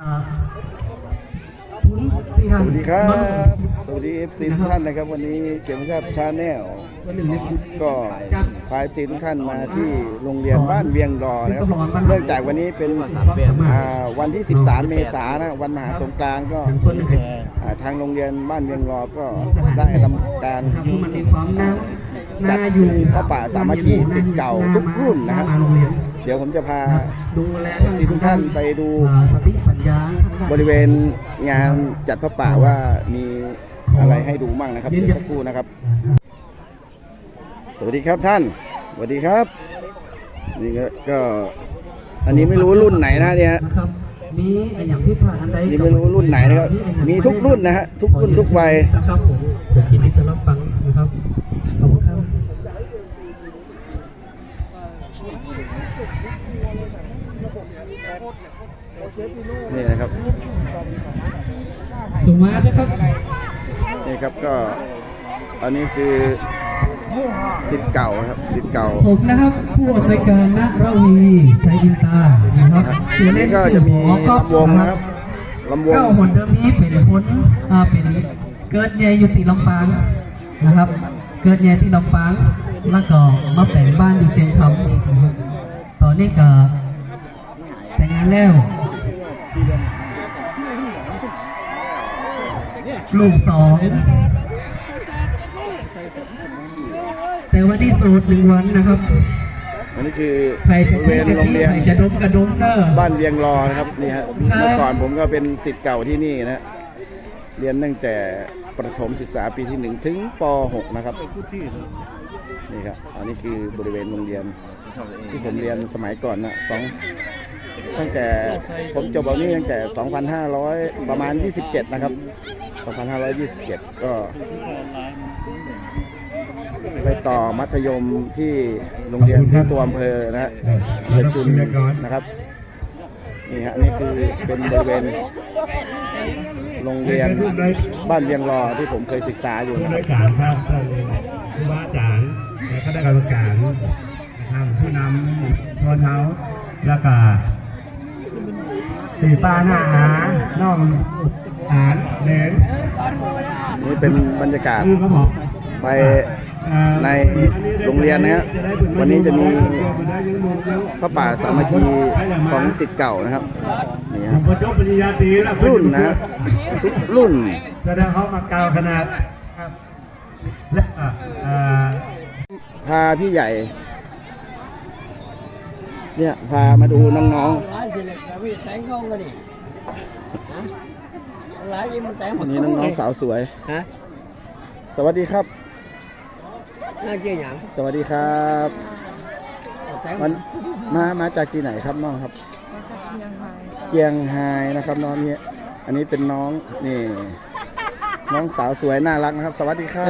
ครับ สวัสดีเอฟซีทุกท่านนะครับ วันนี้เกียรติชาติชาแนลวันหนึ่งในคุณก็พาเอฟซีทุกท่านมาที่โรงเรียนบ้านเวียงรอนะครับเนื่องจากวันนี้เป็นอ่าวันที่ 13 เมษายนนะวันมหาสงกรานต์ก็ถึงส่วนหนึ่งอ่าทางโรงเรียนบ้านเวียงรอก็ได้ทำการทำให้มันมีความน่าจัดน่าอยู่พระป่าสามัคคีศิษย์เก่าทุกรุ่นนะครับมาโรงเรียนเดี๋ยวผมจะพาดูแลเอฟซีทุกท่านไปดูอ่าสติปัญญา บริเวณงานจัดพระป่าว่ามีอะไรให้ดูมั่งนะครับเดี๋ยวสักครู่นะครับ สวัสดีครับท่านสวัสดีครับนี่ก็ก็อันนี้ไม่รู้รุ่นไหนนะเนี่ยนะครับมีอย่างที่ผ่านอันใดนี่ไม่รู้รุ่นไหนนะครับมีทุกรุ่นนะฮะทุกรุ่นทุกวัยนะครับผมผมยินดีต้อนรับฟังนะครับขอบคุณครับ นี่นะครับ สุมานะครับ นี่ครับก็ อันนี้คือสิทธิ์เก่าครับสิทธิ์เก่าผมนะครับผู้อำนวยการณราวีชัยอินตานะครับอันนี้ก็จะมีลำวงนะครับลำวงเก้าคนเดิมนี้เป็นคนอ่าเป็นเกิดใหญ่อยู่ที่ลำปางนะครับ เกิดใหญ่ที่ลำปางแล้วก็มาแต่งบ้านอยู่เชียงคำนะครับตอนนี้ก็ แต่งงานแล้วลูกสองแต่วันที่สูตรหนึ่งวันนะครับอันนี้คือใครบจะริเวณโรงเรียนใครจะดมกระดมเนอะบ้านเวียงรอนะครับนี่ฮะเมื่อก่อนผมก็เป็นสิทธิ์เก่าที่นี่นะฮะเรียนตั้งแต่ประถมศึกษาปีที่หนึ่งถึงป .6 นะครับนี่ครับอันนี้คือบริเวณโรงเรียนที่ผมเรียนสมัยก่อนนะสอง ตั้งแต่ผมจบแบบนี้ตั้งแต่ 2,500 ประมาณ 27 นะครับ 2,527 ก็ไปต่อมัธยมที่โรงเรียนที่ตัวอำเภอนะฮะเภอจุนนะครับ นี่ฮะนี่คือเป็นบริเวณโรงเรียนบ้านเวียงรอที่ผมเคยศึกษาอยู่ผู้นะครารับชการครับท่านผู้ว่าจารย์และคณะกรรมการนะครับผู้นำทอนเท้าแล้วก็ สีป้าหน้าอาน้องอานเหลนนี่เป็นบรรยากาศคือเขาบอกไปในโรงเรียนนะฮะวันนี้จะมีพระป่าสามัคคีของสิทธิ์เก่านะครับนี่ผฮะมก็จบปริญญาตรีแล้วรุ่นนะฮะทุกรุ่นแสดงเขามากล่าวขนาดครับและอะอ่าพาพี่ใหญ่ เนี่ยพามาดูน้องหลายสิเลยแต่พี่แต่งเขาก็ดิฮะหลายยิ่งมันแต่งๆอันนี้น้องๆสาวสวยฮะสวัสดีครับน่าเจียหยังสวัสดีครับแต่งมันมามาจากที่ไหนครับน้องครับเจียงไฮ้นะครับน้องนี่อันนี้เป็นน้องนี่น้องสาวสวยน่ารักนะครับ สวัสดีครั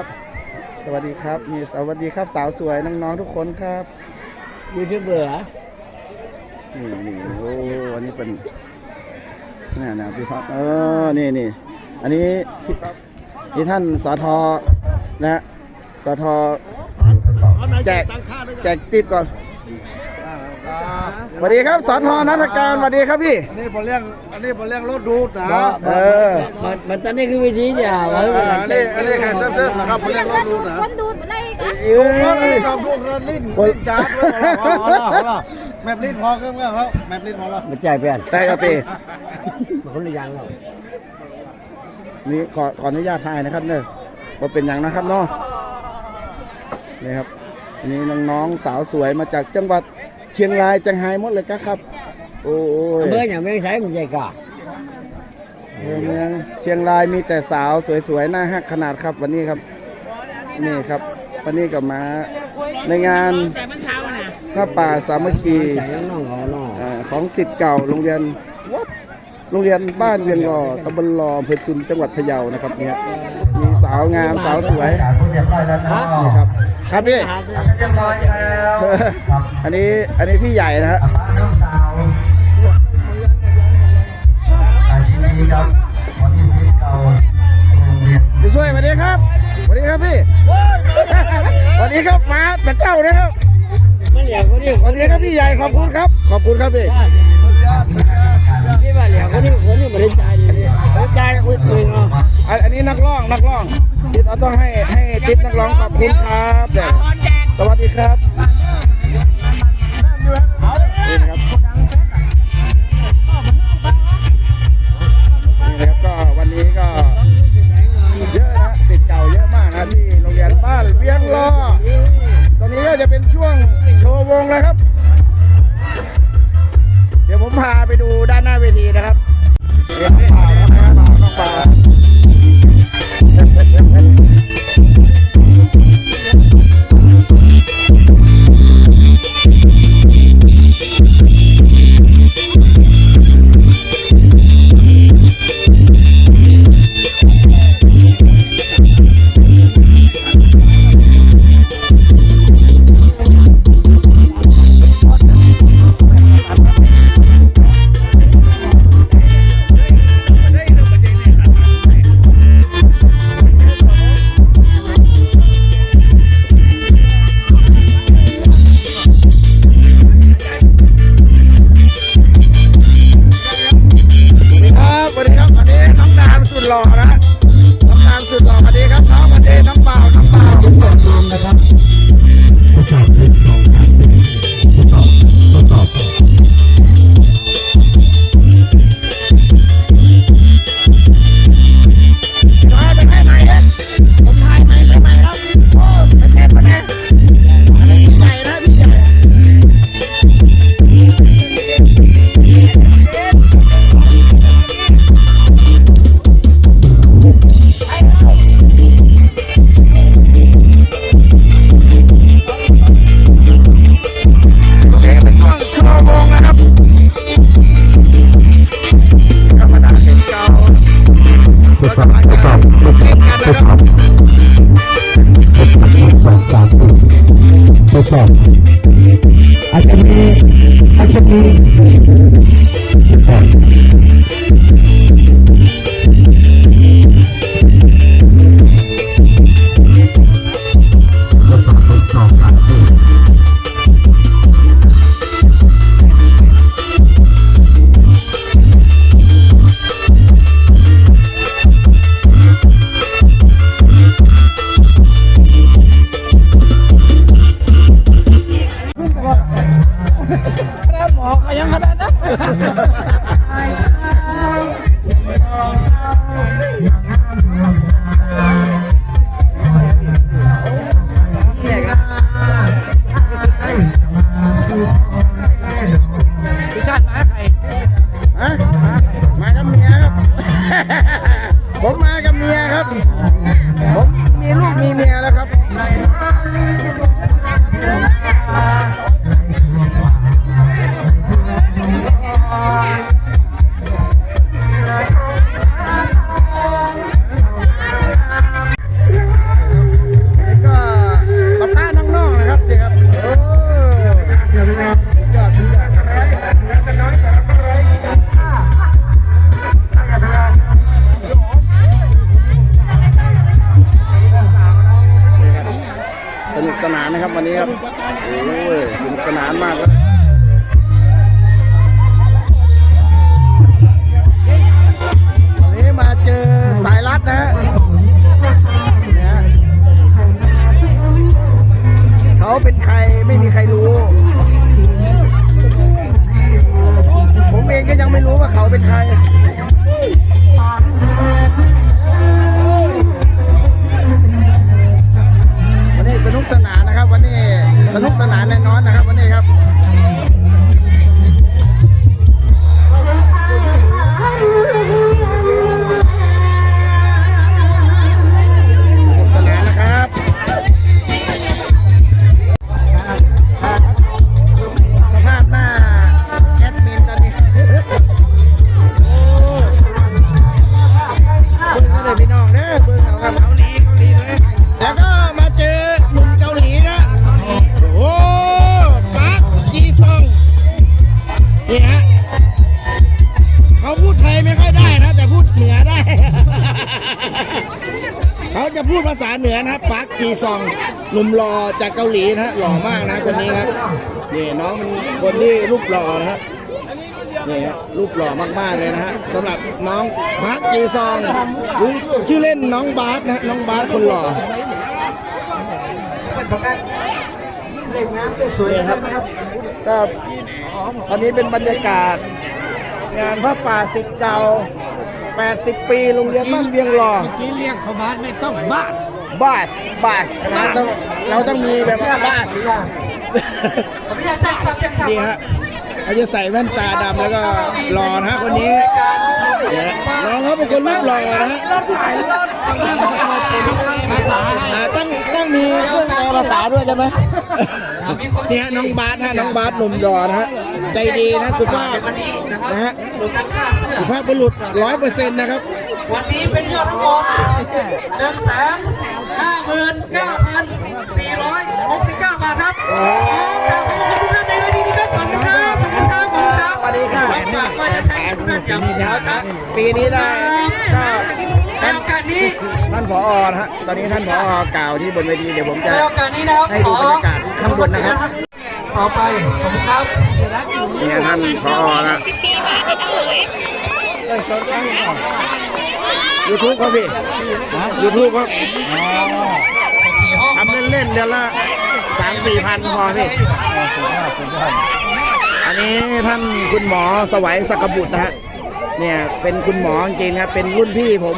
บ สวัสดีครับนี่สวัสดีครับสาวสวยน้องๆทุกคนครับ ยูทูบเบอร์เหรอนี่นี่โอ้อันนี้เป็นนี่นะพี่พัดเออนี่นี่อันนี้พี่นี่ท่านสทนะฮะสทแจกแจกติ๊บก่อนสวัสดีครับสทนักการสวัสดีครับพี่อันนี้ผมเรียกอันนี้ผมเรียกรถดูดนะเออมันมันตอนนี้คือวิธีจะเอาไว้อ่าอันนี้อันนี้แค่เซิร์ฟๆนะครับผมเรียกรถดูดนะคนดูด อะไรกันอิวรถอันนี้ชอบดูดรถลิ้นลิ้นจ้าดพอแล้วพอแล้วพอแล้วแมปลิ้นพอเครื่องแล้วแมปลิ้นพอแล้วมันใจเปลี่ยนได้ครับพี่มันคนละย่างแล้วนี่ขอขออนุญาตถ่ายนะครับเนอะว่าเป็นอย่างนะครับเนาะนี่ครับอันนี้น้องๆสาวสวยมาจากจังหวัดเชียงรายจังไห้หมดเลยครับ โอ้ยเบอร์อย่างไม่ใช้มันใจกล้าเมืองเมืองเชียงรายมีแต่สาวสวยๆหน่าฮักขนาดครับวันนี้ครับ นี่ครับ วันนี้ก็มาในงานพระป่าสามัคคีใจน้องๆเขาน้องอ่าของสิทธิ์เก่าโรงเรียนวัดโรงเรียนบ้านเวียงรอตำบลรออำเภอจุนจังหวัดพะเยานะครับเนี่ยมีสาวงามสาวสวยเรียบร้อยแล้วเนาะนี่ครับครับพี่หาซื้อเรียบร้อยแล้วครับ วันนี้ครับมาแต่เจ้านะครับมาเหลียวคนนี้วันนี้ครับพี่ใหญ่ขอบคุณครับ ขอบคุณครับพี่พี่มาเหลียวคนนี้คนนี้มาเล่นใจดีเลยใจอุ้ยอุ้ยอันนี้นักร้องนักร้องติดเอาต้องให้ให้ติดนักร้องขอบคุณครับสวัสดีครับ่วงโชว์วงแล้วครับ เดี๋ยวผมพาไปดูด้านหน้าเวทีนะครับเดี๋ยวพาแล้วนะครับ ต่อมาดีครับน้อมาดีน้ำเปล่าน้ำเปล่าทุกคนนะครับทดสอนสองสามสี่ทดสอบ need. สนานนะครับวันนี้ครับ โอ้ยสนุกสนานมากครับวันนี้มาเจอสายลับนะฮะเขาเป็นใครไม่มีใครรู้ ผมเองก็ยังไม่รู้ว่าเขาเป็นใคร นุ่มหล่อจากเกาหลีนะฮะหล่อมากนะคนนี้ครับนี่น้องคนที่รูปหล่อนะฮะนี่ฮะรูปหล่อมากๆเลยนะฮะสำหรับน้องพักจีซองหรือชื่อเล่นน้องบาสนะฮะน้องบาสคนหล่อเด็กน้ำเด็กสวยครับครับอันนี้เป็นบรรยากาศ งานพระป่าสิทธิ์เก่า 80 ปีโรงเรียนบ้านเวียงหล่อที่เรียกเขาบ้านไม่ต้องบ้าสบาสบาสนะต้องเราต้องมีแบบว่าบาสผมไม่อยากแจ้งสับแจ้งสับนี่ฮะเขาจะใส่แว่นตาดำแล้วก็หล่อนะฮะคนนี้เนี่ยน้องเขาเป็นคนรูปหล่อนะฮะภาษาอ่าต้องต้องมีเครื่อง แปลภาษาด้วยใช่ไหมนี่ฮะน้องบาสฮะน้องบาสหนุ่มหล่อนะฮะใจดีนะสุภาพวันนี้นะครับนะฮะหลุดตั้งค่าเสื้อสุภาพบุรุษร้อยเปอร์เซ็นต์นะครับ วันนี้เป็นยอดทั้งหมดหนึ่งแสนห้าหมื่นเก้าพันสี่ร้อยหกสิบเก้าบาทครับขอบคุณทุกท่านในวันนี้ครับขอบคุณครับขอบคุณครับขอบคุณครับสวัสดีค่ะหวังว่าจะใช้ทุกท่านอย่างยาวครับปีนี้ได้ก็ ในโอกาสนี้ท่านผอนะฮะตอนนี้ท่านผอกล่าวที่บนเวทีเดี๋ยวผมจะในโอกาสนี้นะครับให้ดูบรรยากาศข้างบนนะครับต่อไปขอบคุณครับเนี่ยท่านผอนะยูทูบครับพี่ยูทูบครับทำเล่นๆเดือนละสามสี่พันพอพี่อันนี้ท่านคุณหมอสวัยสกบุตรนะฮะ เนี่ยเป็นคุณหมอจริงๆนะครับเป็นรุ่นพี่ผม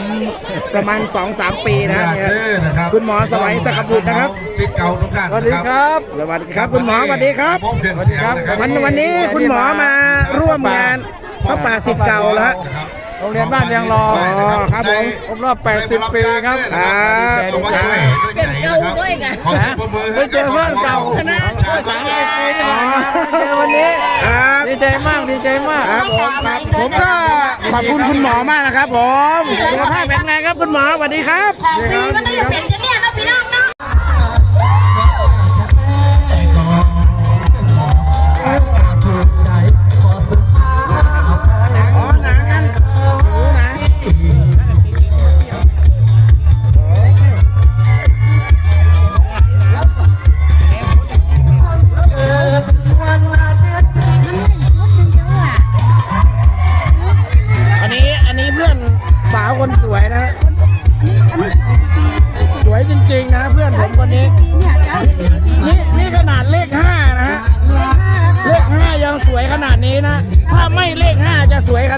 ประมาณ2อสามปีนะฮะเนี่ยนะครับคุณหมอสวัยสกบุตรนะครับสิทธิ์เก่าทุกท่านสวัสดีครับสวัสดีครับคุณหมอสวัสดีครับพบเพียงเสียงนะครับวันวันนี้คุณหมอมาร่วมงานพระป่าสิทธิ์เก่าแล้วฮะ โรงเรียนบ้านเรียงรออ๋อครับผมครบรอบ 80 ปีครับครับดีใจดีใจด้วยกันขอเสียงปรบมือให้เจอเพื่อนเก่าคณะอ๋อวันนี้ครับดีใจมากดีใจมากครับผมครับผมก็ขอบคุณคุณหมอมากนะครับผมสุขภาพแข็งแรงครับคุณหมอสวัสดีครับสีมันน่าจะเป็นจะเนี่ยเนาะพี่น้อง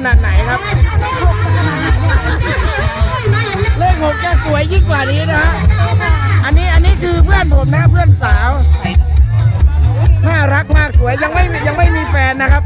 นาดไหนครับ เลขหกจะสวยยิ่งกว่านี้นะฮะ อันนี้อันนี้คือเพื่อนผมนะเพื่อนสาว น่ารักมากสวยยังไม่ยังไม่มีแฟนนะครับ